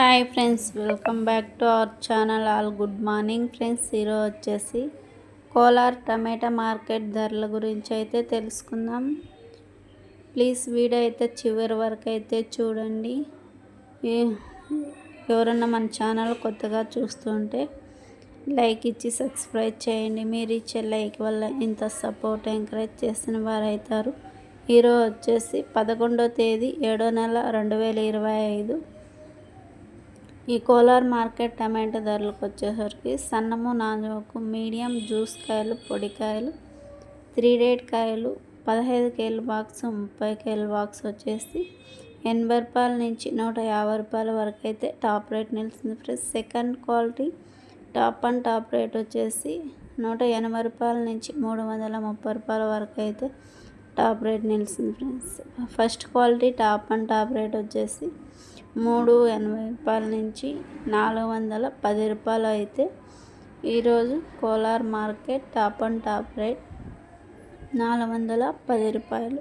Hi friends welcome back to our channel all good morning friends ఈరోజు వచ్చేసి కోలార్ టమాటా market ధరల గురించి అయితే తెలుసుకుందాం. ప్లీజ్ వీడియో అయితే చివరి వరకు అయితే చూడండి. ఎవరన్నా మన ఛానల్ కొత్తగా చూస్తుంటే లైక్ ఇచ్చి సబ్స్క్రైబ్ చేయండి. మీరు ఇచ్చే లైక్ వల్ల ఇంత సపోర్ట్ ఎంకరేజ్ చేసిన వారు అవుతారు ఈరోజు వచ్చేసి పదకొండో తేదీ ఏడో నెల రెండు వేల ఇరవై ఐదు. ఈ కోలార్ మార్కెట్ టమాటో ధరలకు వచ్చేసరికి సన్నము నాజుకు మీడియం జ్యూస్ కాయలు పొడికాయలు త్రీ రేట్ కాయలు పదహైదు కేజీల బాక్స్ ముప్పై కేజీల బాక్స్ వచ్చేసి ఎనభై రూపాయల నుంచి నూట యాభై రూపాయల వరకు అయితే టాప్ రేట్ నిలిచింది friends. Second quality top and top rate వచ్చేసి నూట ఎనభై రూపాయల నుంచి మూడు వందల ముప్పై రూపాయల వరకు అయితే టాప్ రేట్ నిలిచింది friends. First quality top and top rate వచ్చేసి మూడు ఎనభై రూపాయల నుంచి నాలుగు వందల పది రూపాయలు అయితే ఈరోజు Kolar market top and top rate నాలుగు వందల పది రూపాయలు.